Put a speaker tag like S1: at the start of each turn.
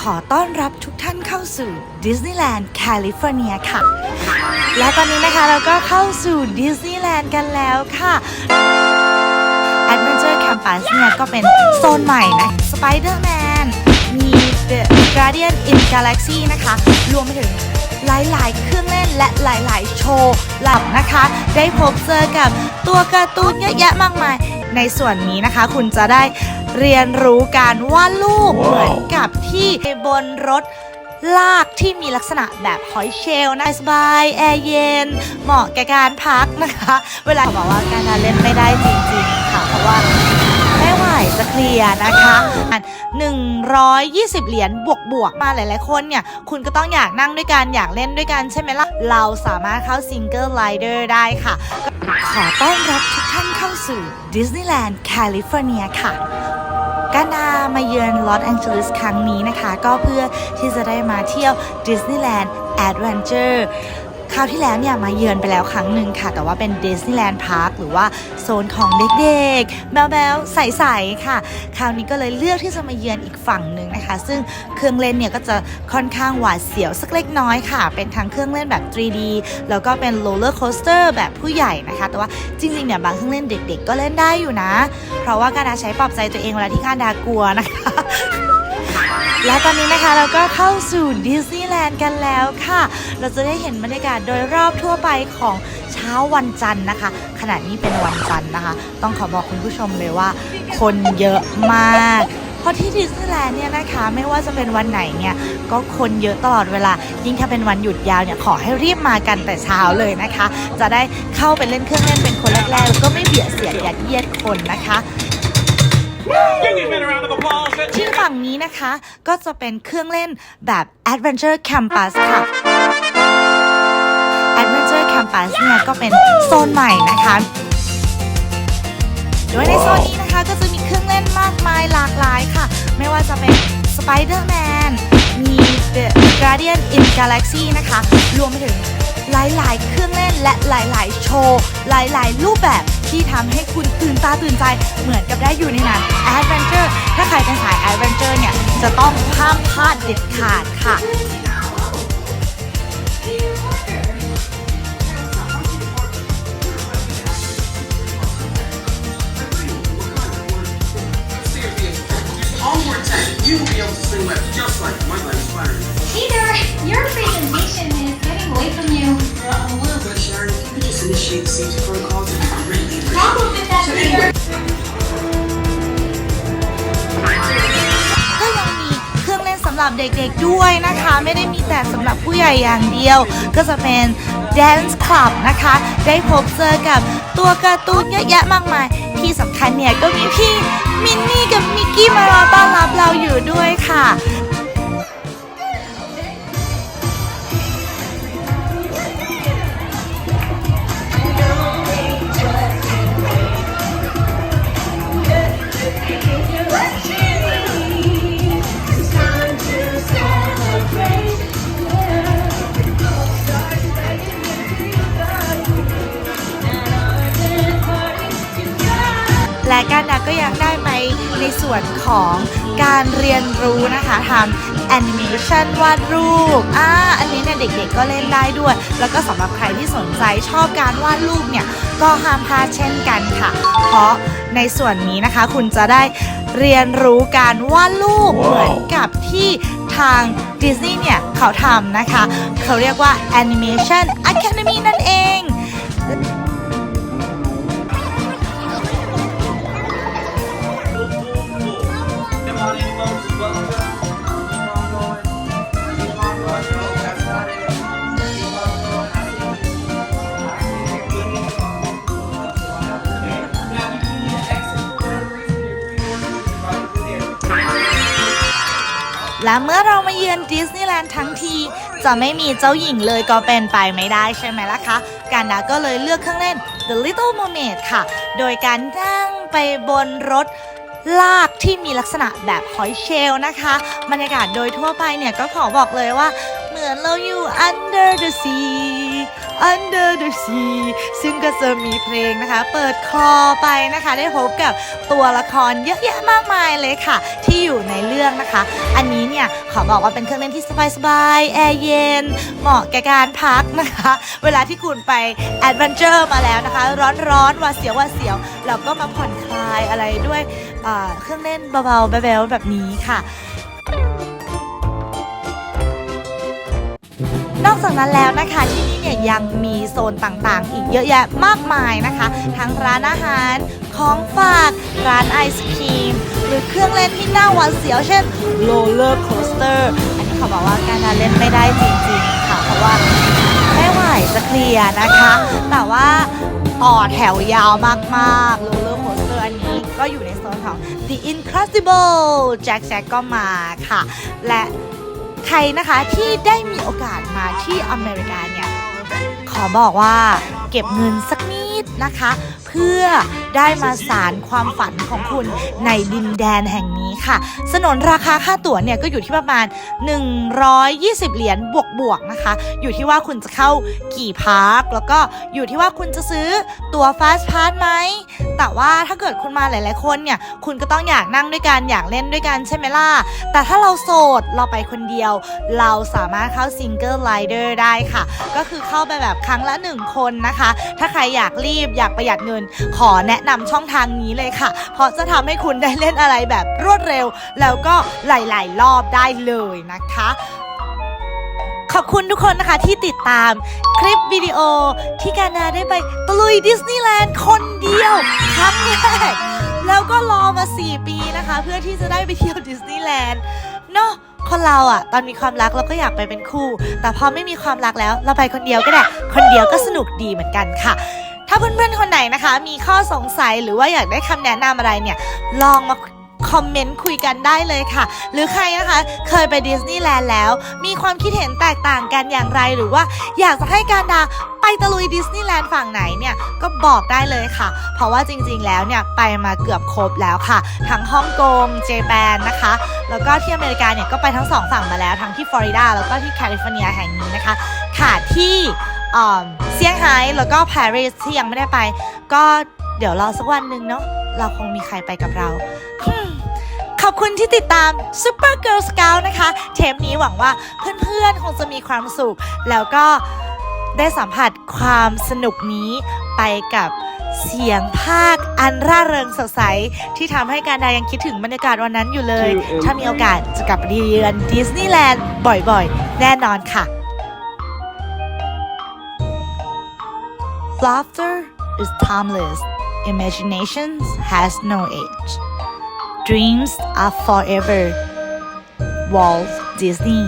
S1: ขอต้อนรับทุกท่านเข้าสู่ดิสนีย์แลนด์แคลิฟอร์เนียค่ะ และตอนนี้นะคะเราก็เข้าสู่ดิสนีย์แลนด์กันแล้วค่ะ Adventure Campus เนี่ยก็เป็นโซนใหม่นะ Spider-Man มี The Guardian in Galaxy นะคะ รวมไปถึงหลาย ๆ เครื่องเล่นและหลาย ๆ โชว์หลับนะคะ ได้พบเจอกับตัวการ์ตูนเยอะแยะมากมาย ในส่วนนี้นะคะคุณจะได้ เรียนรู้การวาดรูปเหมือนกับที่บนรถลากที่มีลักษณะแบบหอยเชลล์นะสบายแอร์เย็น เหมาะแก่การพักนะคะ เวลาบอกว่าการเล่นไม่ได้จริงๆค่ะ เพราะว่าไม่ไหวจะเคลียร์นะคะอัน120 เหรียญบวกๆมาหลายๆ คนเนี่ย คุณก็ต้องอยากนั่งด้วยกัน อยากเล่นด้วยกันใช่ไหมล่ะ เราสามารถเข้าซิงเกิลไลเดอร์ได้ค่ะ ขอต้อนรับทุกท่านเข้าสู่ดิสนีย์แลนด์แคลิฟอร์เนียค่ะ กานามาเยือนลอสแองเจลิสครั้งนี้นะคะ ก็เพื่อที่จะได้มาเที่ยวดิสนีย์แลนด์แอดเวนเจอร์ คราวที่แล้วเนี่ยมาเยือนไปแล้วครั้งหนึ่งค่ะ แต่ว่าเป็นดิสนีย์แลนด์พาร์คหรือว่าโซนของเด็กๆ แบลๆใสๆ ค่ะ คราวนี้ก็เลยเลือกที่จะมาเยือนอีกฝั่งหนึ่งนะคะ ซึ่งเครื่องเล่นเนี่ยก็จะค่อนข้างหวาดเสียวสักเล็กน้อยค่ะ เป็นทั้งเครื่องเล่นแบบ 3D แล้วก็เป็นโรลเลอร์โคสเตอร์แบบผู้ใหญ่นะคะ แต่ว่าจริงๆ เนี่ยบางเครื่องเล่นเด็ก ๆ ก็เล่นได้อยู่นะ เพราะว่าการดาใช้ปลอบใจตัวเองเวลาที่การดากลัวนะคะ และตอนนี้นะคะเราก็เข้าสู่ดิสนีย์แลนด์กันแล้วค่ะ เราจะได้เห็นบรรยากาศโดยรอบทั่วไปของเช้าวันจันทร์นะคะ ขณะนี้เป็นวันจันทร์นะคะ ต้องขอบอกคุณผู้ชมเลยว่า คนเยอะมาก เพราะที่ดิสนีย์แลนด์เนี่ยนะคะ ไม่ว่าจะเป็นวันไหนเนี่ย ก็คนเยอะตลอดเวลา ยิ่งถ้าเป็นวันหยุดยาวเนี่ย ขอให้รีบมากันแต่เช้าเลยนะคะ จะได้เข้าไปเล่นเครื่องเล่นเป็นคนแรกๆแล้วก็ไม่เบียดเสียดยัดเยียดคนนะคะ ที่ฝั่งนี้นะคะ ก็จะเป็นเครื่องเล่นแบบ Adventure Campus ค่ะ Adventure Campus เนี่ยก็เป็นโซนใหม่นะคะ โดยในโซนนี้นะคะก็จะมีเครื่องเล่นมากมายหลากหลายค่ะ ไม่ว่าจะเป็น Spider-Man มี The Guardian in Galaxy นะคะ รวมไปถึงหลาย ๆ เครื่องเล่นและหลาย ๆ โชว์ หลาย ๆ รูปแบบ ที่ทำให้คุณตื่นตาตื่นใจเหมือนกับได้อยู่ในนั้น Adventure ถ้าใครเป็นสายแอดเวนเจอร์เนี่ยจะต้องห้ามพลาดเด็ดขาดค่ะ เด็กๆด้วยนะคะ ไม่ได้มีแต่สำหรับผู้ใหญ่อย่างเดียว ก็จะเป็น Dance Club นะคะ ได้พบเจอกับตัวการ์ตูนเยอะแยะมากมาย ที่สำคัญเนี่ยก็มีพี่มินนี่กับมิกกี้มารอต้อนรับเราอยู่ด้วยค่ะารดาก็ยังได้ไปในส่วนของการเรียนรู้นะคะทำแอนิเมชันวาดรูปอ่าอันนี้เนี่ยเด็กๆก็เล่นได้ด้วย แล้วก็สำหรับใครที่สนใจชอบการวาดรูปเนี่ยก็ห้ามพลาดเช่นกันค่ะ เพราะในส่วนนี้นะคะคุณจะได้เรียนรู้การวาดรูปเหมือนกับที่ทางดิสนีย์เนี่ยเขาทำนะคะ เขาเรียกว่า Animation Academy นั่นเอง และเมื่อเรามาเยือนดิสนีย์แลนด์ทั้งที จะไม่มีเจ้าหญิงเลยก็เป็นไปไม่ได้ใช่ไหมล่ะคะกันดาก็เลยเลือกเครื่องเล่น The Little Mermaid ค่ะ โดยการนั่งไปบนรถลากที่มีลักษณะแบบหอยเชลล์นะคะ บรรยากาศโดยทั่วไปเนี่ยก็ขอบอกเลยว่า เหมือนเราอยู่ under the sea under the sea ซึ่งก็จะมีเพลงนะคะ เปิดคอไปนะคะ ได้พบกับตัวละครเยอะแยะมากมายเลยค่ะ ที่อยู่ในเรื่องนะคะ อันนี้เนี่ย ขอบอกว่าเป็นเครื่องเล่นที่สบายๆแอร์เย็น เหมาะแก่การพักนะคะ เวลาที่คุณไปแอดเวนเจอร์มาแล้วนะคะ ร้อนๆหวาเสียวหวาเสียว เราก็มาผ่อนคลายอะไรด้วยเครื่องเล่นเบาๆแบ๊วๆแบบนี้ค่ะ นอกจากนั้นแล้วนะคะที่นี่เนี่ยยังมีโซนต่างๆ อีกเยอะแยะมากมายนะคะ ทั้งร้านอาหารของฝากร้านไอศครีม หรือเครื่องเล่นที่น่าหวาดเสียวเช่นโรลเลอร์โคสเตอร์อันนี้เขาบอกว่าการเล่นไม่ได้จริงๆค่ะ เพราะว่าไม่ไหวจะเคลียร์นะคะ แต่ว่าต่อแถวยาวมากๆโรลเลอร์โคสเตอร์อันนี้ก็อยู่ในโซนของ The Incredible Jack Jack ก็มาค่ะ และ ใครนะคะที่ได้มีโอกาสมาที่อเมริกาเนี่ย ขอบอกว่าเก็บเงินสักนิดนะคะ เพื่อได้มาสารความฝันของคุณในดินแดนแห่งนี้ค่ะ สนนราคาค่าตั๋วเนี่ยก็อยู่ที่ประมาณ 120 เหรียญบวกๆนะคะ อยู่ที่ว่าคุณจะเข้ากี่พาร์คแล้วก็อยู่ที่ว่าคุณจะซื้อตั๋วฟาส์พาสไหม แต่ว่าถ้าเกิดคุณมาหลาย ๆ คนเนี่ย คุณก็ต้องอยากนั่งด้วยกันอยากเล่นด้วยกันใช่ไหมล่ะ แต่ถ้าเราโสดเราไปคนเดียว เราสามารถเข้าซิงเกิลไ i เดอร์ได้ค่ะ ก็คือเข้าไปแบบครั้งละหนึ่งคนนะคะ ถ้าใครอยากรีบอยากประหยัดเงินขอแนะนำช่องทางนี้เลยค่ะ เพราะจะทำให้คุณได้เล่นอะไรแบบรวดเร็ว แล้วก็หลาย ๆ รอบได้เลยนะคะ ขอบคุณทุกคนนะคะที่ติดตามคลิปวิดีโอที่การนาได้ไปตะลุยดิสนีย์แลนด์คนเดียวครั้งแรกแล้วก็รอมา 4 ปีนะคะ เพื่อที่จะได้ไปเที่ยวดิสนีย์แลนด์เนาะคนเราอะตอนมีความรักเราก็อยากไปเป็นคู่ แต่พอไม่มีความรักแล้วเราไปคนเดียวก็ได้ คนเดียวก็สนุกดีเหมือนกันค่ะ ถ้าเพื่อนๆคนไหนนะคะ มีข้อสงสัยหรือว่าอยากได้คำแนะนำอะไรเนี่ย ลองมาคอมเมนต์คุยกันได้เลยค่ะ หรือใครนะคะ เคยไปดิสนีย์แลนด์แล้ว มีความคิดเห็นแตกต่างกันอย่างไรหรือว่า อยากจะให้การดาไปตะลุยดิสนีย์แลนด์ฝั่งไหนเนี่ย ก็บอกได้เลยค่ะ เพราะว่าจริงๆแล้วเนี่ย ไปมาเกือบครบแล้วค่ะ ทั้งฮ่องกงเจแปนนะคะ แล้วก็ที่อเมริกาเนี่ย ก็ไปทั้งสองฝั่งมาแล้ว ทั้งที่ฟลอริดาแล้วก็ที่แคลิฟอร์เนียแห่งนี้นะคะ ค่ะที่ เซี่ยงไฮ้แล้วก็ปารีสที่ยังไม่ได้ไป ก็เดี๋ยวรอสักวันหนึ่งเนาะเราคงมีใครไปกับเราฮึ่มขอบคุณที่ติดตาม Super Girl Scout นะคะ เทปนี้หวังว่าเพื่อนๆ คงจะมีความสุข แล้วก็ได้สัมผัสความสนุกนี้ไปกับเสียงภาคอันร่าเริงสดใส ที่ทำให้การดายังคิดถึงบรรยากาศวันนั้นอยู่เลย ถ้ามีโอกาสจะกลับไปเยือนดิสนีย์แลนด์บ่อยๆ แน่นอนค่ะ Laughter is timeless. Imagination has no age. Dreams are forever. Walt Disney